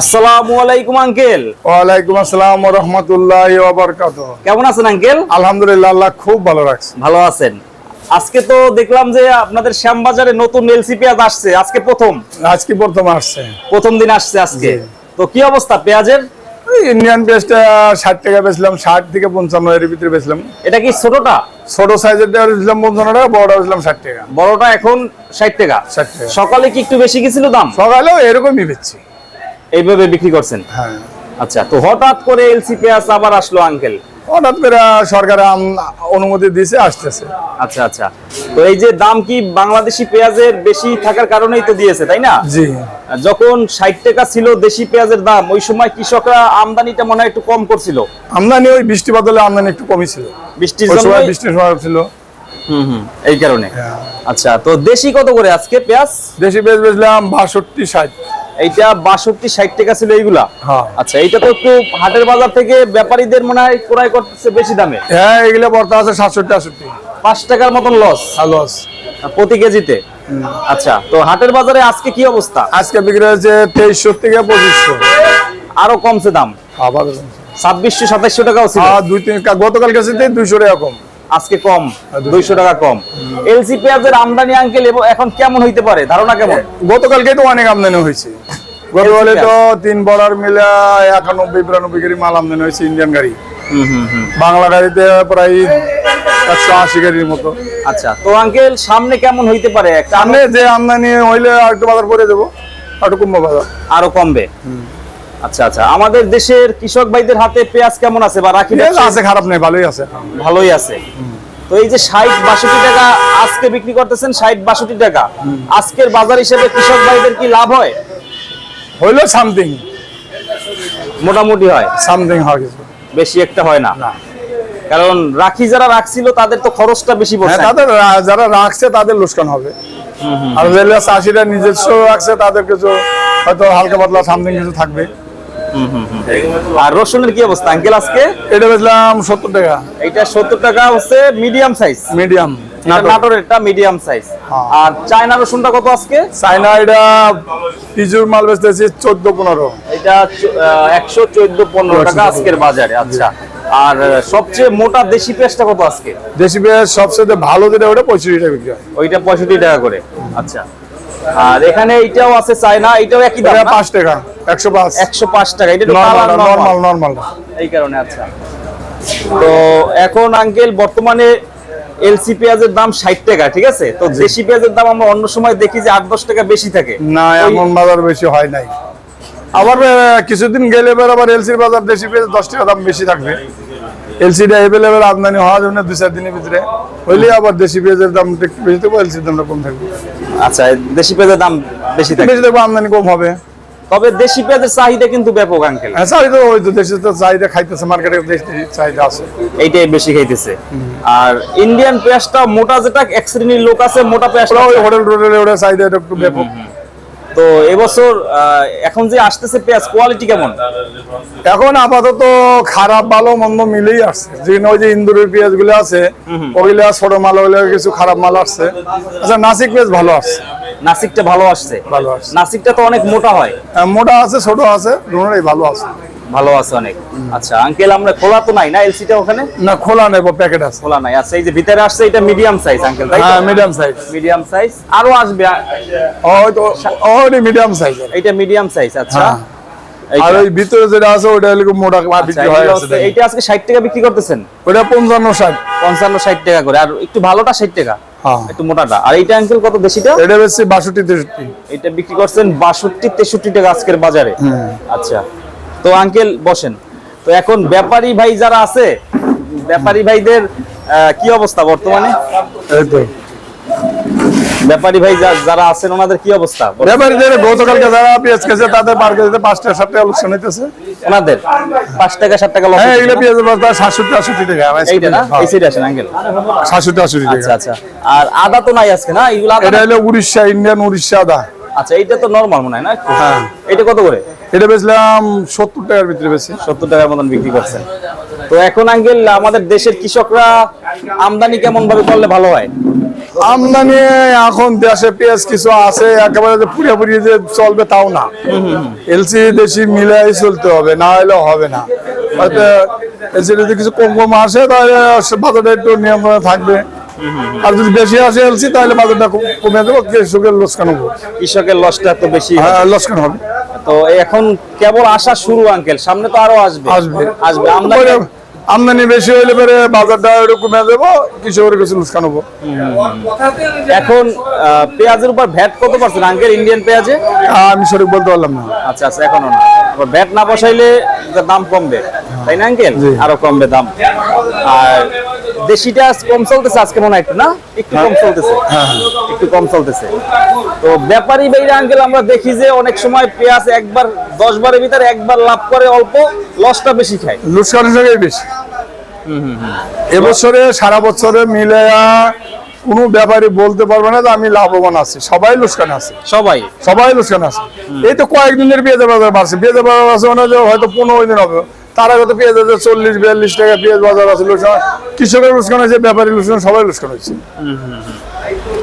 আসসালামু আলাইকুম আঙ্কেল। ওয়ালাইকুম আসসালাম রহমতুল্লাহ বারকাত কেমন আছেন আঙ্কেল? আলহামদুলিল্লাহ আল্লাহ খুব ভালো রাখছে। ভালো আছেন। আজকে তো দেখলাম যে আপনাদের শ্যামবাজারে নতুন এলসি পেঁয়াজ আসছে আজকে প্রথম। আজকে প্রথম আসছে। প্রথম দিন আসছে আজকে। তো কি অবস্থা পেঁয়াজের? ইন্ডিয়ান পেস্টটা ষাট টাকা বেচলাম ষাট থেকে পঞ্চান্ন এর ভিতরে বেচলাম। এটা কি ছোটটা? ছোট সাইজের দেওয়া বেচলাম পঞ্চান্ন টাকা বড়টা বেচলাম ষাট টাকা। বড়টা এখন ষাট টাকা। ষাট টাকা। সকালে কি একটু বেশি গেছিল দাম? সকালেও এরকমই বেচছি। এইভাবে বিক্রি করছেন? হ্যাঁ। আচ্ছা তো হঠাৎ করে এলসি পেঁয়াজ আবার আসলো আঙ্কেল হঠাৎ করে সরকার অনুমতি দিয়েছে আসতেছে। আচ্ছা আচ্ছা। তো এই যে দাম কি বাংলাদেশি পেঁয়াজের বেশি থাকার কারণেই তো দিয়েছে তাই না? জি। যখন ষাট টাকা ছিল দেশি পেঁয়াজের দাম ওই সময় কৃষকরা আমদানিটা মনে হয় একটু কম করছিল। আমদানি ওই বৃষ্টি বাদলে আমদানি একটু কমই ছিল। বৃষ্টির সময় বৃষ্টির সময় ছিল। হুম হুম এই কারণে। হ্যাঁ। আচ্ছা তো দেশি কত করে আজকে পেঁয়াজ? দেশি পেঁয়াজ বেচলাম বাষট্টি ষাট। এইটা বাষট্টি ষাট টাকা ছিল এইগুলা। হ্যাঁ। আচ্ছা এইটা তো একটু হাটের বাজার থেকে ব্যাপারীদের মনে হয় ক্রয় করতেছে বেশি দামে। হ্যাঁ এগুলো বর্তা আছে সাতষট্টি আটষট্টি। পাঁচ টাকার মতন লস লস প্রতি কেজিতে। আচ্ছা তো হাটের বাজারে আজকে কি অবস্থা? আজকে বিক্রি হয়েছে তেইশশো থেকে পঁচিশশো। আরও কমছে দাম। ছাব্বিশশো সাতাইশশো টাকাও ছিল। দুই তিন গতকাল গেছে দুইশো টাকা কম। আজকে কম দুইশো টাকা। কম। এলসি পেঁয়াজের আমদানি আঙ্কেল এখন কেমন হইতে পারে? ধারণা কেমন? গতকালকে তো অনেক আমদানি হয়েছে। গতকালে তো তিন বড়ার মিলে একানব্বই বিরানব্বই গাড়ি মাল আমদানি হয়েছে ইন্ডিয়ান গাড়ি। হুম হুম হুম। বাংলা গাড়িতে প্রায় একশো আশি গাড়ির মতো। আচ্ছা তো আঙ্কেল সামনে কেমন হইতে পারে? সামনে যে আমদানি হইলে আর একটু বাজার করে দেবো। আর একটু কমবো বাজার। আরও কমবে? আচ্ছা আচ্ছা। আমাদের দেশের কৃষক ভাইদের হাতে পেঁয়াজ কেমন আছে বা রাখি আছে খারাপ নেই ভালোই আছে। ভালোই আছে। তো এই যে ষাট বাষট্টি টাকা আজকে বিক্রি করতেছেন ষাট বাষট্টি টাকা। আজকের বাজার হিসেবে কৃষক ভাইদের কি লাভ হয়? হইল সামথিং মোটামুটি হয়। সামথিং হয় কিছু। বেশি একটা হয় না। কারণ রাখি যারা রাখছিল তাদের তো খরচটা বেশি হ্যাঁ পড়ছে। তাদের যারা রাখছে তাদের লোকসান হবে। আর রেলওয়ে চাষিরা নিজস্ব রাখছে তাদের কিছু হয়তো হালকা পাতলা সামথিং কিছু থাকবে। আর রসুনের কি অবস্থা আঙ্কেল আজকে? এটা বেচলাম সত্তর টাকা। এইটা সত্তর টাকা হচ্ছে মিডিয়াম সাইজ মিডিয়াম নাটোরের এটা মিডিয়াম সাইজ। আর চায়না রসুনটা কত আজকে? চাইনা এটা পিজুর মাল বেচতেছি চোদ্দ পনেরো। এটা একশো চোদ্দ পনেরো টাকা আজকের বাজারে আচ্ছা। আর সবচেয়ে মোটা দেশি পেঁয়াজটা কত আজকে? দেশি পেঁয়াজ সবচেয়ে ভালো যেটা ওটা পঁয়ষট্টি টাকা বিক্রি হয়। ওইটা পঁয়ষট্টি টাকা করে আচ্ছা। আর এখানে এইটাও আছে চায়না এইটাও একই দাম এটা না? পাঁচ টাকা একশো পাঁচ। একশো পাঁচ টাকা এটা নর্মাল। নর্মাল। নর্মাল এই কারণে আচ্ছা। তো এখন আঙ্কেল বর্তমানে এলসি পেঁয়াজের দাম ষাট টাকা ঠিক আছে? তো দেশি পেঁয়াজের দাম আমরা অন্য সময় দেখি যে আট দশ টাকা বেশি থাকে। না এমন বাজার বেশি হয় নাই। আবার কিছুদিন গেলে এবার আবার এলসির বাজার দেশি পেঁয়াজ দশ টাকা দাম বেশি থাকবে। এলসি এলসিটা এভেলেবেল আমদানি হওয়ার জন্য দুই চার দিনের ভিতরে। হইলে আবার দেশি পেঁয়াজের দাম একটু বেশি থাকবে এলসির দামটা কম থাকবে। আচ্ছা দেশি পেঁয়াজের দাম বেশি থাকে? বেশি থাকবে আমদানি কম হবে। তবে দেশি পেঁয়াজের চাহিদা কিন্তু ব্যাপক আঙ্কেল। হ্যাঁ স্যার তো ওই তো দেশে তো চাহিদা খাইতেছে মার্কেটে দেশি চাহিদা আছে। এইটাই বেশি খাইতেছে। আর ইন্ডিয়ান পেঁয়াজটা মোটা যেটা এক শ্রেণির লোক আছে মোটা পেঁয়াজটা ওই হোটেল টোটেলে ওটা চাহিদা একটু ব্যাপক। তো এবছর এখন যে আসতেছে পেঁয়াজ কোয়ালিটি কেমন? এখন আপাতত খারাপ ভালো মন্দ মিলেই আসছে। যেন ওই যে ইন্দুরের পেঁয়াজগুলো আছে ওইগুলা ছোট মাল ওগুলো কিছু খারাপ মাল আসছে। আচ্ছা নাসিক পেঁয়াজ ভালো আসছে। নাসিকটা ভালো আসছে। ভালো আসছে। নাসিকটা তো অনেক মোটা হয় মোটা আছে ছোট আছে দুটোই ভালো আছে। ভালো আছে অনেক। আচ্ছা আঙ্কেল আমরা খোলা তো নাই না এলসিটা ওখানে? না খোলা নেব প্যাকেট আছে। খোলা নাই। আচ্ছা এই যে ভিতরে আসছে এটা মিডিয়াম সাইজ আঙ্কেল তাই হ্যাঁ মিডিয়াম সাইজ মিডিয়াম সাইজ আরও আসবে। ওই মিডিয়াম সাইজ এইটা মিডিয়াম সাইজ আচ্ছা। হ্যাঁ। আর ওই ভিতরে যেটা আছে ওটা হলো মোটা আচ্ছা, বিক্রি হয় আছে আজকে ষাট টাকা বিক্রি করতেছেন? ওটা পঞ্চান্ন ষাট। পঞ্চান্ন ষাট টাকা করে। আর একটু ভালোটা ষাট টাকা। হ্যাঁ। একটু মোটাটা। আর এইটা আঙ্কেল কত বেশিটা এটা বেশি বাষট্টি তেষট্টি। এটা বিক্রি করছেন বাষট্টি তেষট্টি টাকা আজকের বাজারে। আচ্ছা। তো আঙ্কেল বসেন। তো এখন ব্যাপারী ভাই যারা আছে ব্যাপারী ভাইদের কি অবস্থা বর্তমানে? ব্যাপারী ভাই যারা আছেন ওনাদের কি অবস্থা? ব্যাপারীদের গতকালকে যারা পেঁয়াজ খেয়েছে তাদের মার্কেটে পাঁচটা সাতটা লোকসান হইতেছে। ওনাদের? পাঁচ টাকা সাত টাকা হ্যাঁ এগুলো পেঁয়াজের বস্তা সাতষট্টি টাকা এইটা না? হ্যাঁ, এই সাইডে আসেন আঙ্কেল। সাতষট্টি আষট্টি আচ্ছা টাকা। আচ্ছা আর আদা তো নাই আজকে না? এগুলো এটা হলো উড়িষ্যা ইন্ডিয়ান উড়িষ্যা আদা। আচ্ছা এইটা তো নরমাল মনে হয় না? হ্যাঁ। এটা কত করে? এটা বেচলাম সত্তর টাকার ভিতরে বেশি সত্তর টাকার মতন বিক্রি করছেন। তো এখন আঙ্কেল আমাদের দেশের কৃষকরা আমদানি কেমন ভাবে করলে ভালো হয়? আমদানি এখন দেশে পেঁয়াজ কিছু আছে একেবারে যে পুরোপুরি যে চলবে তাও না। এলসি দেশি মিলাই চলতে হবে না হলে হবে না। হয়তো এলসি যদি কিছু কম কম আসে তাহলে বাজারটা একটু নিয়ন্ত্রণে থাকবে। আর যদি বেশি আসে এলসি তাহলে বাজারটা কমে দেবো কৃষকের লোকসান হবে। কৃষকের লসটা তো বেশি হয়। হ্যাঁ লোকসান হবে। তো এখন কেবল আসা শুরু আঙ্কেল। সামনে তো আরও আসবে। আসবে। আসবে। আমদানি আমদানি বেশি হইলে পরে বাজারটা একটু কমে দেবো কৃষকের কিছু লোকসান হব। এখন আহ, পেঁয়াজের উপর ভ্যাট কত পার্সেন্ট আঙ্কেল ইন্ডিয়ান পেঁয়াজে? আমি সঠিক বলতে পারলাম না। আচ্ছা আচ্ছা এখনও না। ভ্যাট না বসাইলে দাম কমবে। তাই না আঙ্কেল? আরও কমবে দাম। আর দেশিটা কম চলতেছে আজকে মনে হয় একটু না? একটু কম চলতেছে। হ্যাঁ, একটু কম চলতেছে। তো ব্যাপারী বাইরে আঙ্কেল আমরা দেখি যে অনেক সময় পেঁয়াজ একবার দশ বারের ভিতরে একবার লাভ করে অল্প লসটা বেশি খায়। লোকসান হিসেবে বেশি। এবছরে সারা বছরে মিলে কোনো ব্যাপারে বলতে পারবে না যে আমি লাভবান আছি। সবাই লোকসান আছে। সবাই। সবাই লোকসান আছে। এই তো কয়েকদিনের পেঁয়াজের বাজার বাড়ছে। পেঁয়াজের বাজার আছে মানে হয়তো পনেরো দিন হবে। তার আগে তো পেঁয়াজ আছে চল্লিশ বিয়াল্লিশ টাকা পেঁয়াজ বাজার আছে লোকসান কৃষকের লোকসান হয়েছে ব্যাপারী লোকসান সবাই লোকসান হয়েছে।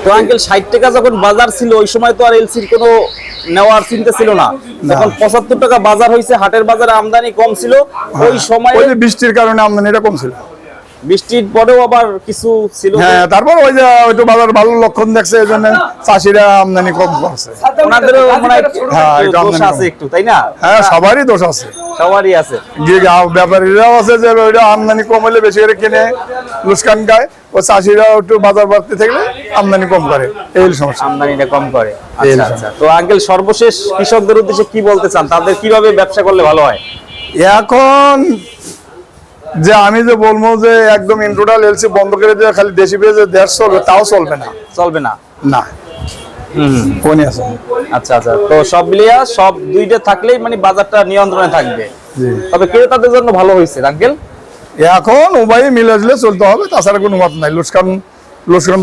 তো আঙ্কেল ষাট টাকা যখন বাজার ছিল ওই সময় তো আর এলসির কোনো নেওয়ার চিন্তা ছিল না। যখন পঁচাত্তর টাকা বাজার হয়েছে হাটের বাজারে আমদানি কম ছিল। ওই সময় ওই বৃষ্টির কারণে আমদানিটা কম ছিল। বৃষ্টির পরেও আবার কিছু ছিল? হ্যাঁ তারপর ওই যে ওইটু বাজার ভালো লক্ষণ দেখছে এই জন্য চাষিরা আমদানি কম করছে। ওনাদেরও মনে হয় দোষ আছে একটু তাই না? হ্যাঁ সবারই দোষ আছে। সবারই আছে। যে ব্যাপারীরাও আছে যে ওইটা আমদানি কম হলে বেশি করে কিনে লুসকান খায় ও চাষিরাও একটু বাজার বাড়তে থাকলে আমদানি কম করে এই সমস্যা। আমদানিটা কম করে। আচ্ছা আচ্ছা। তো আঙ্কেল সর্বশেষ কৃষকদের উদ্দেশ্যে কি বলতে চান? তাদের কীভাবে ব্যবসা করলে ভালো হয়? এখন যে আমি যে বলব যে একদম ইন্টোটাল এলসি বন্ধ করে দিয়ে খালি দেশি পেঁয়াজে দেশ চলবে তাও চলবে না। চলবে না? না। কোনই আছে? আচ্ছা আচ্ছা। তো সব মিলিয়া সব দুইটা থাকলেই মানে বাজারটা নিয়ন্ত্রণে থাকবে। তবে ক্রেতাদের জন্য ভালো হয়েছে আঙ্কেল? এখন উভয় মিলে চলতে হবে তাছাড়া কোনো মত নাই।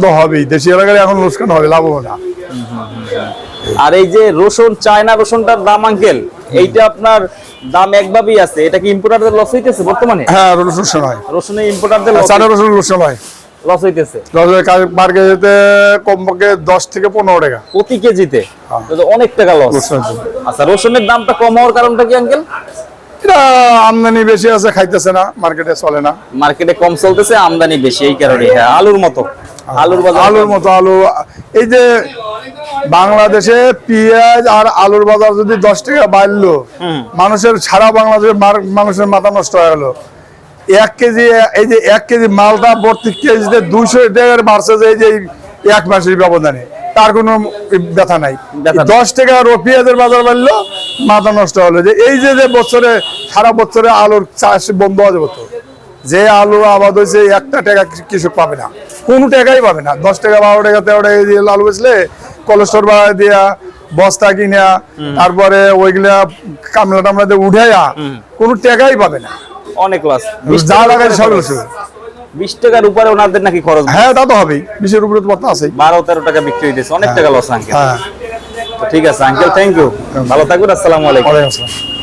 তো হবেই। দেশি এলাকায় এখন হবে লাভ হবে না। আর এই যে রসুন চায়না রসুনটার দাম আঙ্কেল? এইটা আপনার দাম একভাবেই আছে। এটা কি ইম্পোর্টারদের লস হইতেছে বর্তমানে? হ্যাঁ রসুন হয়। রসুনে ইম্পোর্টারদের চারা রসুন রসুন হয়। লস হইতেছে। পার কেজিতে কমপক্ষে দশ থেকে পনেরো টাকা। প্রতি কেজিতে? হ্যাঁ। অনেক টাকা লস আচ্ছা রসুনের দামটা কম হওয়ার কারণটা কি আঙ্কেল এটা আমদানি বেশি আছে খাইতেছে না মার্কেটে চলে না। মার্কেটে কম চলতেছে আমদানি বেশি এই কারণে হ্যাঁ। আলুর মতো। আলুর বাজার আলুর মতো আলু। এই যে বাংলাদেশে পেঁয়াজ আর আলুর বাজার যদি দশ টাকা বাড়লো মানুষের সারা বাংলাদেশের মানুষের মাথা নষ্ট হয়ে গেল। এক কেজি এই যে এক কেজি মালটা ভর্তি কেজিতে দুইশো টাকার বাড়ছে যে এই যে এক মাসের ব্যবধানে। তার কোনো ব্যথা নাই। দশ টাকা পেঁয়াজের বাজার বাড়লো মাথা নষ্ট হলো। যে এই যে যে বছরে সারা বছরে আলুর চাষ বন্ধ হয়ে যাবে যে আলু আবাদ হয়েছে একটা টাকা কৃষক পাবে না। কোনো টাকাই পাবে না। দশ টাকা বারো টাকা তেরো টাকা আলু বেচলে কোলেস্টোর বাড়াই দিয়া বস্তা কিনা তারপরে ওইগুলা কামলা টামলা দিয়ে উঠাইয়া কোনো টাকাই পাবে না। অনেক লস যা সব লস বিশ টাকার উপরে ওনাদের নাকি খরচ হ্যাঁ তা তো হবেই। বিশের উপরে তো কথা আছে বারো তেরো টাকা বিক্রি হইতেছে। অনেক টাকা লস আঙ্কেল হ্যাঁ। ঠিক আছে আঙ্কেল থ্যাংক ইউ ভালো থাকবেন আসসালামু আলাইকুম। আসসালাম।